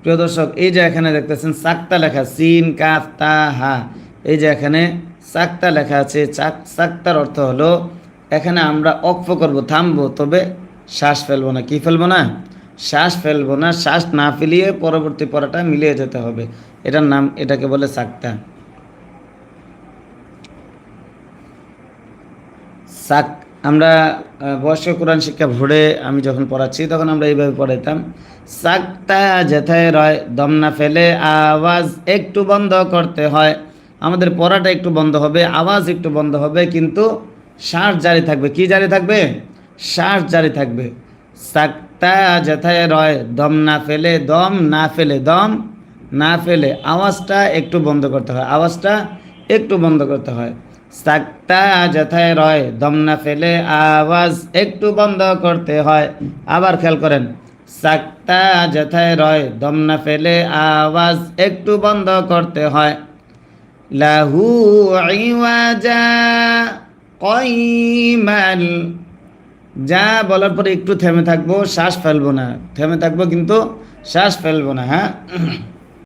প্রিয় দর্শক, এই যে এখানে দেখতেছেন, সাক্তা লেখা, সিন, কাফ, তা, হা। এই যে এখানে সাক্তা লেখা আছে সাক্তার অর্থ হলো, এখানে আমরা অক্ষ করব, থামবো, তবে শ্বাস ফেলব না। কি ফেলব না? শ্বাস ফেলব না, শ্বাস না ফেলিয়ে পরবর্তী পড়াটা মিলিয়ে যেতে হবে। এটার নাম, এটাকে বলে সাক্তা। সাক আমরা বয়স্ক কোরআন শিক্ষা ভোরে আমি যখন পড়াচ্ছি, তখন আমরা এইভাবে পড়াইতাম সাকটা যেথায় রয়, দম না ফেলে, আওয়াজ একটু বন্ধ করতে হয়। আমাদের পড়াটা একটু বন্ধ হবে, আওয়াজ একটু বন্ধ হবে, কিন্তু শ্বাস জারি থাকবে। কি জারি থাকবে? শ্বাস জারি থাকবে। সাকটা যেথায় রয়, দম না ফেলে, দম না ফেলে, দম না ফেলে। আওয়াজটা একটু বন্ধ করতে হয়, আওয়াজটা একটু বন্ধ করতে হয়। সাকতা যেথায় রয়, দম না ফেলে আওয়াজ একটু বন্ধ করতে হয়। আবার খেয়াল করেন সাকতা যেথায় রয়, দম না ফেলে আওয়াজ একটু বন্ধ করতে হয়। লাহু ইওয়াজা কয়মাল, যা বলার পরে একটু থেমে থাকব, শ্বাস ফেলব না। থেমে থাকব কিন্তু শ্বাস ফেলব না হ্যাঁ?